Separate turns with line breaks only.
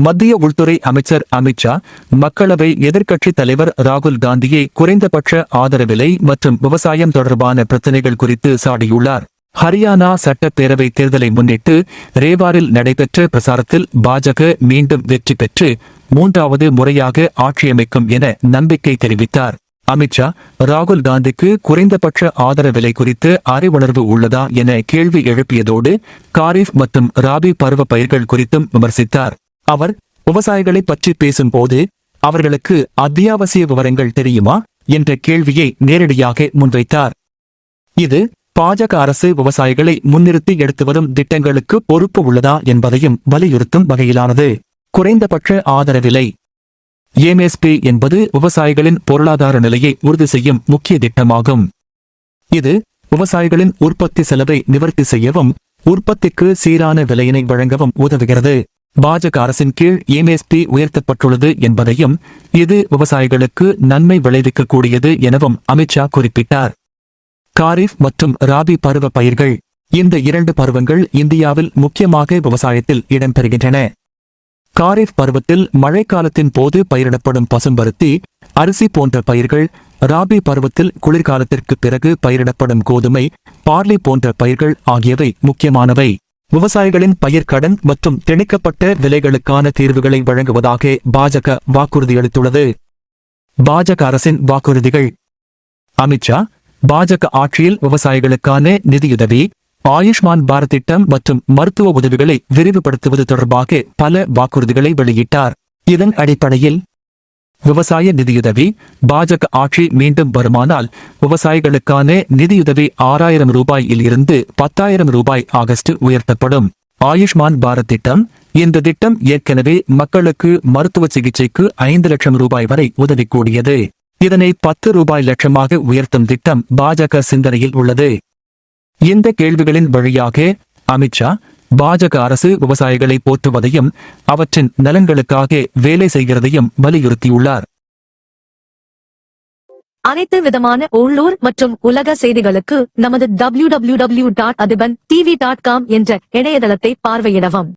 மத்திய உள்துறை அமைச்சர் அமித்ஷா மக்களவை எதிர்க்கட்சித் தலைவர் ராகுல் காந்தியை குறைந்தபட்ச ஆதரவிலை மற்றும் விவசாயம் தொடர்பான பிரச்சினைகள் குறித்து சாடியுள்ளார். ஹரியானா சட்டப்பேரவை தேர்தலை முன்னிட்டு ரேவாரில் நடைபெற்ற பிரசாரத்தில் பாஜக மீண்டும் வெற்றி பெற்று மூன்றாவது முறையாக ஆட்சியமைக்கும் என நம்பிக்கை தெரிவித்தார். அமித்ஷா ராகுல் காந்திக்கு குறைந்தபட்ச ஆதரவிலை குறித்து அறிவுணர்வு உள்ளதா என கேள்வி எழுப்பியதோடு காரிஃப் மற்றும் ராபி பருவ பயிர்கள் குறித்தும் விமர்சித்தார். அவர் விவசாயிகளை பற்றி பேசும்போது அவர்களுக்கு அத்தியாவசிய விவரங்கள் தெரியுமா என்ற கேள்வியை நேரடியாக முன்வைத்தார். இது பாஜக அரசு விவசாயிகளை முன்னிறுத்தி எடுத்து வரும் திட்டங்களுக்கு பொறுப்பு உள்ளதா என்பதையும் வலியுறுத்தும் வகையிலானது. குறைந்தபட்ச ஆதரவிலை எம்எஸ்பி என்பது விவசாயிகளின் பொருளாதார நிலையை உறுதி செய்யும் முக்கிய திட்டமாகும். இது விவசாயிகளின் உற்பத்தி செலவை நிவர்த்தி செய்யவும் உற்பத்திக்கு சீரான விலையினை வழங்கவும் உதவுகிறது. பாஜக அரசின் கீழ் எம்எஸ்பி உயர்த்தப்பட்டுள்ளது என்பதையும் இது விவசாயிகளுக்கு நன்மை விளைவிக்கக்கூடியது எனவும் அமித்ஷா குறிப்பிட்டார். காரிஃப் மற்றும் ராபி பருவ பயிர்கள் இந்த இரண்டு பருவங்கள் இந்தியாவில் முக்கியமாக விவசாயத்தில் இடம்பெறுகின்றன. காரிஃப் பருவத்தில் மழைக்காலத்தின் போது பயிரிடப்படும் பசும்பருத்தி அரிசி போன்ற பயிர்கள் ராபி பருவத்தில் குளிர்காலத்திற்கு பிறகு பயிரிடப்படும் கோதுமை பார்லி போன்ற பயிர்கள் ஆகியவை முக்கியமானவை. விவசாயிகளின் பயிர்க்கடன் மற்றும் திணிக்கப்பட்ட விலைகளுக்கான தீர்வுகளை வழங்குவதாக பாஜக வாக்குறுதியளித்துள்ளது பாஜக அரசின் வாக்குறுதிகள். அமித்ஷா பாஜக ஆட்சியில் விவசாயிகளுக்கான நிதியுதவி ஆயுஷ்மான் பாரத் திட்டம் மற்றும் மருத்துவ உதவிகளை விரிவுபடுத்துவது தொடர்பாக பல வாக்குறுதிகளை வெளியிட்டார். இதன் அடிப்படையில் விவசாய நிதியுதவி பாஜக ஆட்சி மீண்டும் வருமானால் விவசாயிகளுக்கான நிதியுதவி ஆறாயிரம் ரூபாயில் இருந்து பத்தாயிரம் ரூபாய் ஆகஸ்ட் உயர்த்தப்படும். ஆயுஷ்மான் பாரத் திட்டம் இந்த திட்டம் ஏற்கனவே மக்களுக்கு மருத்துவ சிகிச்சைக்கு ஐந்து லட்சம் ரூபாய் வரை உதவிக்கூடியது. இதனை பத்து ரூபாய் லட்சமாக உயர்த்தும் திட்டம் பாஜக சிந்தனையில் உள்ளது. இந்த கேள்விகளின் வழியாக அமித்ஷா பாஜக அரசு விவசாயிகளை போற்றுவதையும் அவற்றின் நலன்களுக்காக வேலை செய்கிறதையும் வலியுறுத்தியுள்ளார்.
அனைத்து விதமான உள்ளூர் மற்றும் உலக செய்திகளுக்கு நமது W W dot Athiban TV dot com என்ற இணையதளத்தை பார்வையிடவும்.